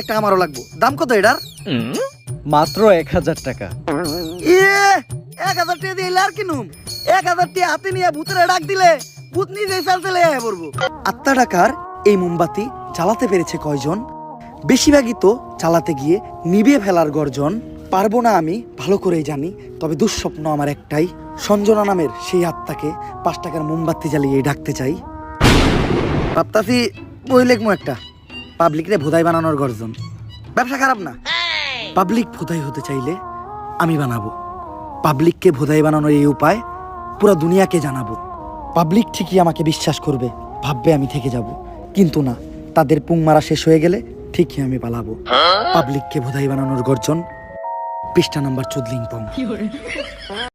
একটা আমারও লাগবো। দাম কত এটার? মাত্র এক হাজার টাকা। ইয়ে এক হাজার টাকা দিয়ে আর কিনুম এক হাজার টাকা হাতে নিয়ে ভূতের ডাক দিলে ভূত নিজেই চাল চলে আয় পড়ব। আত্মা টাকার এই মোমবাতি চালাতে পেরেছে কয়জন? বেশিরভাগই তো চালাতে গিয়ে নিভে ফেলার গর্জন। পারব না আমি ভালো করেই জানি তবে দুঃস্বপ্ন আমার একটাই সঞ্জনা নামের সেই আত্মাকে পাঁচ টাকার মোমবাতি জ্বালিয়ে ডাকতে চাই। ভাবতাছি বই লেখমো একটা। পাবলিকরে ভোদাই বানানোর গর্জন। ব্যবসা খারাপ না। পাবলিক ভোদাই হতে চাইলে আমি বানাবো। পাবলিককে ভোদাই বানানোর এই উপায় পুরো দুনিয়াকে জানাব। পাবলিক ঠিকই আমাকে বিশ্বাস করবে ভাববে আমি থেকে যাব। কিন্তু না তাদের পুং মারা শেষ হয়ে গেলে ঠিকই আমি পালাবো। পাবলিককে ভোদাই বানানোর গর্জন পৃষ্ঠা নাম্বার চুদলিং পং।